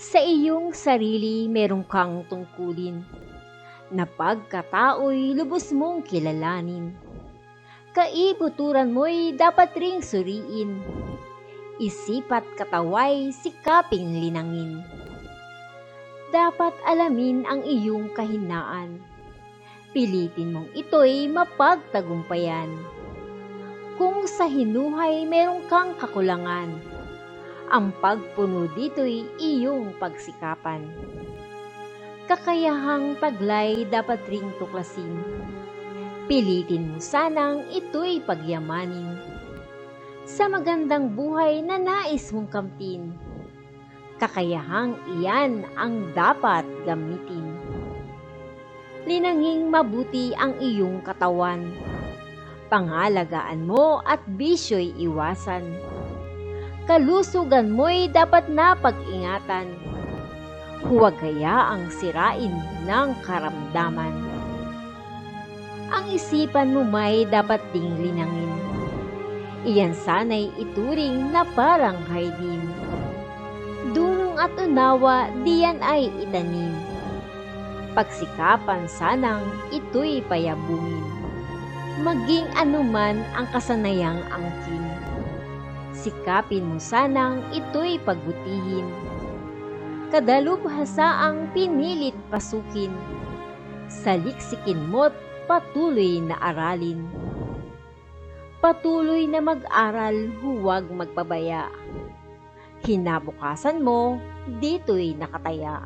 Sa iyong sarili meron kang tungkulin na pagkatao'y lubos mong kilalanin. Kaibuturan mo'y dapat ring suriin. Isipat kataway sikaping linangin. Dapat alamin ang iyong kahinaan. Pilitin mong ito'y mapagtagumpayan. Kung sa hinuhay meron kang kakulangan, ang pagpuno dito'y iyong pagsikapan. Kakayahang taglay dapat ring tuklasin. Pilitin mo sanang ito'y pagyamanin. Sa magandang buhay na nais mong kamtin, kakayahang iyan ang dapat gamitin. Linanging mabuti ang iyong katawan. Pangalagaan mo at bisyo'y iwasan. Kalusugan mo'y dapat na pag-ingatan. Huwag hayaang sirain ng karamdaman. Ang isipan mo may dapat ding linangin. Iyan sana'y ituring na parang hardin. Dunong at unawa, diyan ay itanim. Pagsikapan sanang ito'y payabungin. Maging anuman ang kasanayang angkin. Sikapin mo sanang ito'y pagbutihin. Kadalubhasaang pinilit pasukin. Saliksikin mo't patuloy na aralin. Patuloy na mag-aral, huwag magpabaya. Hinabukasan mo, dito'y nakataya.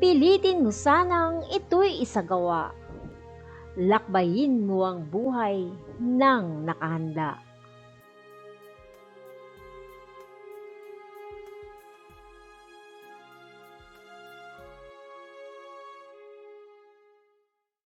Pilitin mo sanang ito'y isagawa. Lakbayin mo ang buhay ng nakahanda.